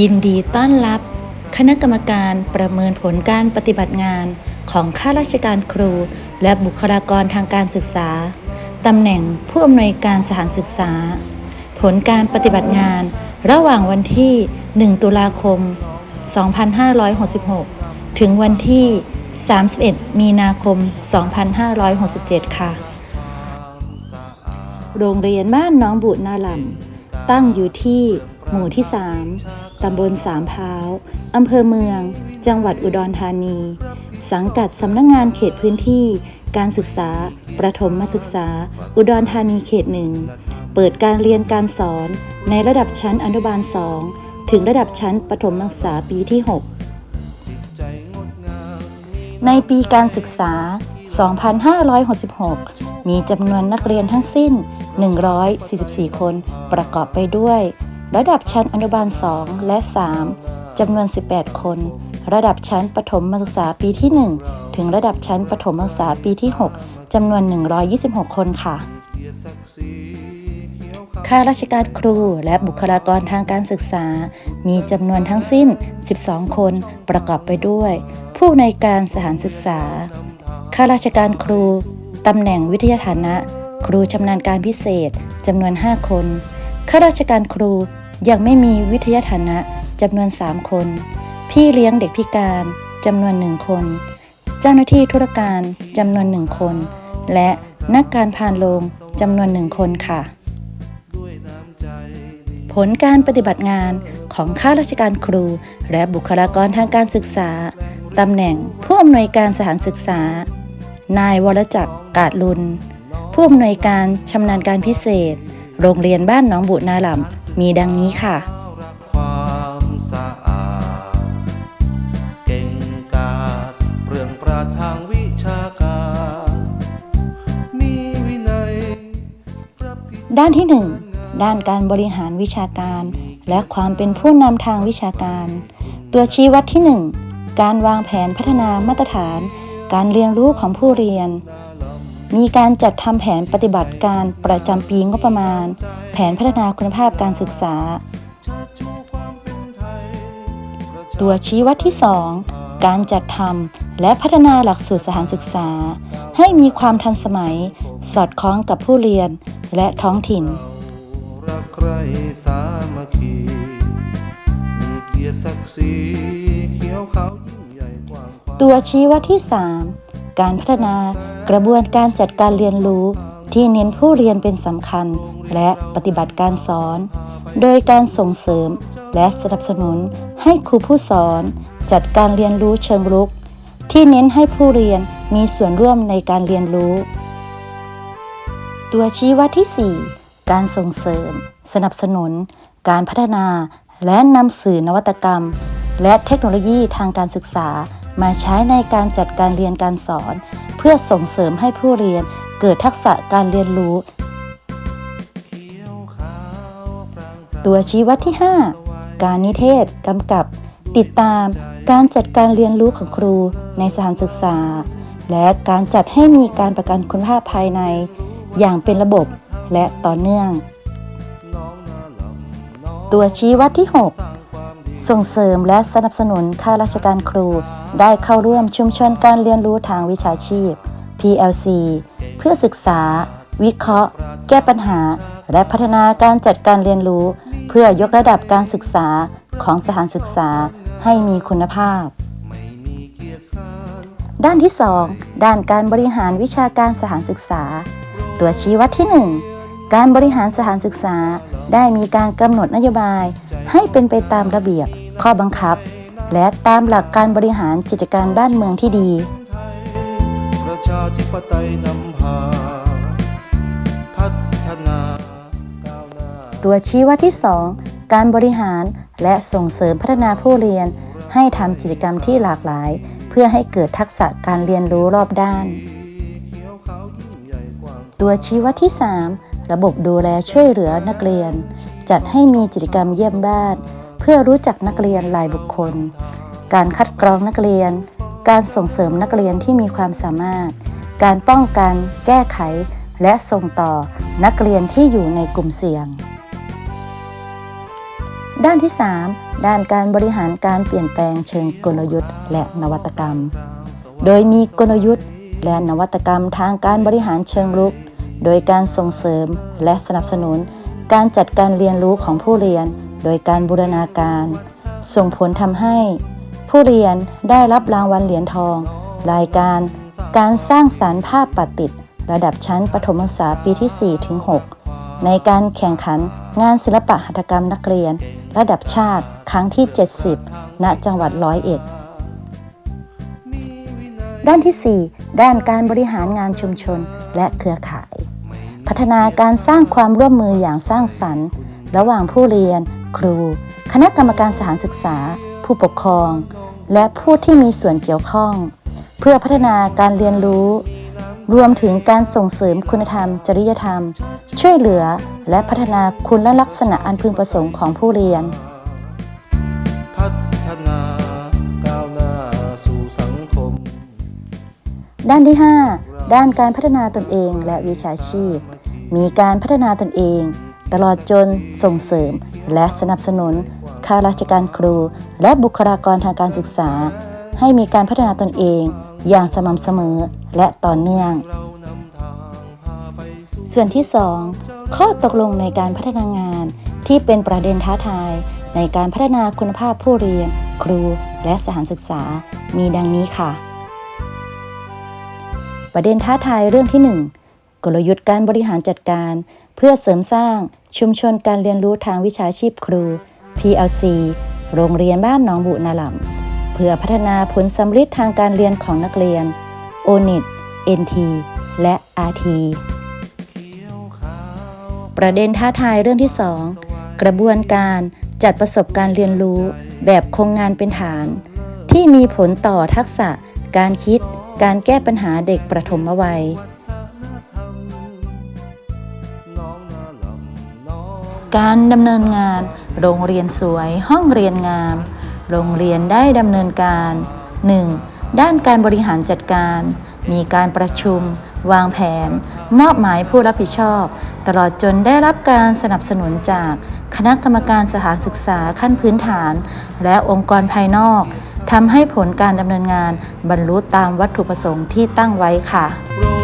ยินดีต้อนรับ คณะกรรมการประเมินผลการปฏิบัติงานของข้าราชการครู และบุคลากรทางการศึกษา ตำแหน่งผู้อำนวยการสถานศึกษา ผลการปฏิบัติงานระหว่างวันที่ 1 ตุลาคม 2566 ถึงวันที่ 31 มีนาคม 2567 ค่ะ โรงเรียนบ้านน้องบุนาลำตั้งอยู่ที่ หมู่ที่ 3 ตำบลสามพร้าว อำเภอเมือง จังหวัดอุดรธานี สังกัดสำนักงงานเขตพื้นที่ การศึกษา ประถมมศึกษา อุดรธานีเขตหนึ่ง เปิดการเรียนการสอนในระดับชั้นอนุบาล2ถึงระดับชั้นประถมศึกษาปีที่ 6 ในปีการศึกษา 2566 มีจำนวนนักเรียนทั้งสิ้น 144 คนประกอบไปด้วย ระดับชั้นอนุบาล 2 และ 3 จำนวน 18 คน ระดับชั้นประถมศึกษาปีที่ 1 ถึงระดับชั้นประถมศึกษาปีที่ 6 จำนวน 126 คนค่ะข้าราชการครูและบุคลากรทางการศึกษา มีจำนวนทั้งสิ้น 12 คนประกอบไปด้วย ผู้ในการสถานศึกษา ข้าราชการครู ตำแหน่งวิทยาฐานะ ครูชำนาญการพิเศษจำนวน 5 คน ข้าราชการครู ยังไม่มีวิทยาฐานะจำนวน 3 คน พี่เลี้ยงเด็กพิการจำนวน1คน เจ้าหน้าที่ธุรการจำนวน1คน และนักการพานโรงจำนวน1คนค่ะ ผลการปฏิบัติงานของข้าราชการครู และบุคลากรทางการศึกษาตำแหน่งผู้อำนวยการสถานศึกษา นายวรจักรกาดลุน ผู้อำนวยการชำนาญการพิเศษ โรงเรียนบ้านหนองบุนาหลำ มีดังนี้ค่ะ ความสะอาด เก่งกาจเปรื่องปราดทางวิชาการ มีวินัยประพฤติด้านที่ 1 ด้านการบริหารวิชาการ และความเป็นผู้นำทางวิชาการ ตัวชี้วัดที่ 1 การวางแผนพัฒนามาตรฐาน การเรียนรู้ของผู้เรียน มีการจัดทำแผนปฏิบัติการประจำปีงบประมาณ แผนพัฒนาคุณภาพการศึกษาชาติชูความเป็นไทยประชาตัวชี้วัดที่ 2 การจัดทำและพัฒนาหลักสูตรสถานศึกษา ให้มีความทันสมัย สอดคล้องกับผู้เรียนและท้องถิ่นรักใครสามัคคีมีเกียรติศักดิ์ศรีเขียวขาวยิ่งใหญ่กว้างขวางตัวชี้วัดที่ 3 การพัฒนา กระบวนการจัดการเรียนรู้ที่เน้นผู้เรียนเป็นสำคัญ และปฏิบัติการสอน โดยการส่งเสริมและสนับสนุนให้ครูผู้สอน จัดการเรียนรู้เชิงรุก ที่เน้นให้ผู้เรียนมีส่วนร่วมในการเรียนรู้ ตัวชี้วัดที่ 4 การส่งเสริม สนับสนุน การพัฒนา และนำสื่อนวัตกรรม และเทคโนโลยีทางการศึกษา มาใช้ในการจัดการเรียนการสอน เพื่อส่งเสริมให้ผู้เรียนเกิดทักษะการเรียนรู้ ตัวชี้วัดที่ 5 การนิเทศกำกับ ติดตามการจัดการเรียนรู้ของครูในสถานศึกษา และการจัดให้มีการประกันคุณภาพภายใน อย่างเป็นระบบและต่อเนื่อง ตัวชี้วัดที่ 6 ส่งเสริมและสนับสนุนข้าราชการครู ได้เข้าร่วมชุมชนการเรียนรู้ทางวิชาชีพ PLC เพื่อศึกษา วิเคราะห์ แก้ปัญหา และพัฒนาการจัดการเรียนรู้ เพื่อยกระดับการศึกษาของสถานศึกษาให้มีคุณภาพ ด้านที่ 2 ด้านการบริหารวิชาการสถานศึกษา ตัวชี้วัดที่ 1 การบริหารสถานศึกษาได้มีการกำหนดนโยบาย ให้เป็นไปตามระเบียบ ข้อบังคับ และตามหลักการบริหารกิจการบ้านเมืองที่ดีประชาธิปไตยนำพาพัฒนาก้าวหน้าตัวชี้วัดที่ 2 การบริหารและส่งเสริมพัฒนาผู้เรียน ให้ทำกิจกรรมที่หลากหลาย เพื่อให้เกิดทักษะการเรียนรู้รอบด้านเขียวขาวยิ่งใหญ่กว้างตัวชี้วัดที่ 3 ระบบดูแลช่วยเหลือนักเรียน จัดให้มีกิจกรรมเยี่ยมบ้าน เพื่อรู้จักนักเรียนรายบุคคล การคัดกรองนักเรียน การส่งเสริมนักเรียนที่มีความสามารถ การป้องกัน แก้ไข และส่งต่อนักเรียนที่อยู่ในกลุ่มเสี่ยง ด้านที่ 3 ด้านการบริหารการเปลี่ยนแปลงเชิงกลยุทธ์และนวัตกรรม โดยมีกลยุทธ์ และนวัตกรรมทางการบริหารเชิงรุก โดยการส่งเสริมและสนับสนุน การจัดการเรียนรู้ของผู้เรียนโดยการบูรณาการ ส่งผลทำให้ ผู้เรียนได้รับรางวัลเหรียญทอง รายการ การสร้างสารรค์ภาพปัดติดระดับชั้นประถมศึกษาปีที่ 4 ถึง 6 ในการแข่งขันงานศิลปะหัตถกรรมนักเรียน ระดับชาติครั้งที่ 70 ณ จังหวัดร้อยเอ็ด ด้านที่ 4 ด้านการบริหารงานชุมชนและเครือข่าย พัฒนาการสร้างความร่วมมืออย่างสร้างสรรค์ ระหว่างผู้เรียน ครู คณะกรรมการสถานศึกษา ผู้ปกครอง และผู้ที่มีส่วนเกี่ยวข้อง เพื่อพัฒนาการเรียนรู้ รวมถึงการส่งเสริมคุณธรรม จริยธรรม ช่วยเหลือและพัฒนาคุณลลักษณะอันพึงประสงค์ของผู้เรียนด้าวหน้าสู่สังคมด้านที่ 5 ด้านการพัฒนาตนเองและวิชาชีพ มีการพัฒนาตนเอง ตลอดจนส่งเสริม และสนับสนุนข้าราชการครู และบุคลากรทางการศึกษา ให้มีการพัฒนาตนเอง อย่างสม่ำเสมอและต่อเนื่อง ส่วนที่ 2 ข้อตกลงในการพัฒนางานที่เป็นประเด็นท้าทายในการพัฒนาคุณภาพผู้เรียน ครู และสถานศึกษา มีดังนี้ค่ะ ประเด็นท้าทายเรื่องที่ 1 กลยุทธ์การบริหารจัดการ เพื่อเสริมสร้างชุมชนการเรียนรู้ทางวิชาชีพครู PLC โรงเรียนบ้านหนองบุนาหลำเพื่อพัฒนาผลสำลิดทางการเรียนของนักเรียน ONIT NT และ RT ประเด็นท้าทายเรื่องที่ 2 กระบวนการจัดประสบการณ์เรียนรู้แบบโครงงานเป็นฐาน ที่มีผลต่อทักษะ การคิด การแก้ปัญหาเด็กประถมวัย การดำเนินงาน โรงเรียนสวยห้องเรียนงาม โรงเรียนได้ดำเนินการ 1. ด้านการบริหารจัดการ มีการประชุม วางแผน มอบหมายผู้รับผิดชอบ ตลอดจนได้รับการสนับสนุนจากคณะกรรมการสถานศึกษาขั้นพื้นฐาน และองค์กรภายนอกทำให้ผลการดำเนินงานบรรลุตามวัตถุประสงค์ที่ตั้งไว้ค่ะ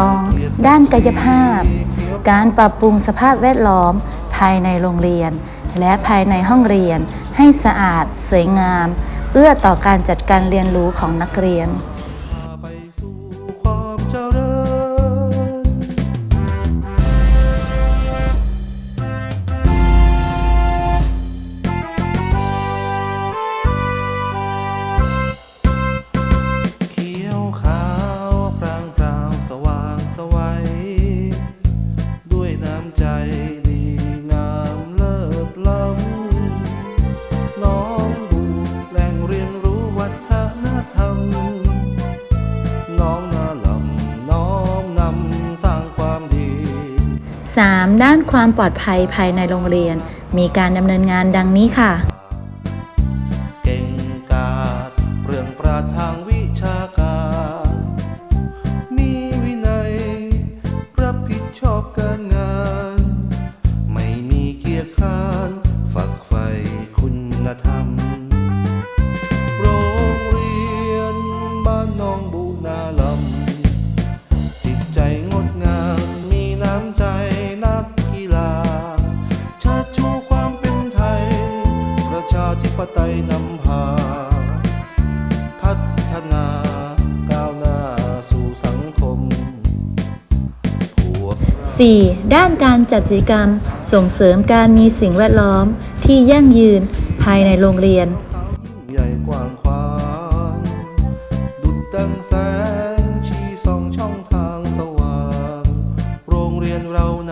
2. ด้านกายภาพ การปรับปรุงสภาพแวดล้อม ภายในโรงเรียน และภายในห้องเรียน ให้สะอาด สวยงาม เอื้อต่อการจัดการเรียนรู้ของนักเรียน ความปลอดภัยภายในโรงเรียน มีการดำเนินงานดังนี้ค่ะ เก่งกาจเปรื่องประทางวิชาการ มีวินัย รับผิดชอบการงาน ไม่มีเกียร์ค้าน ฝักใฝ่คุณธรรม 4. ด้านการจัดกิจกรรม ส่งเสริมการมีสิ่งแวดล้อมที่ยั่งยืนภายในโรงเรียน ใหญ่กว้างขวางดุดดังแสงชีส่องช่องทางสว่าง โรงเรียนเรานะ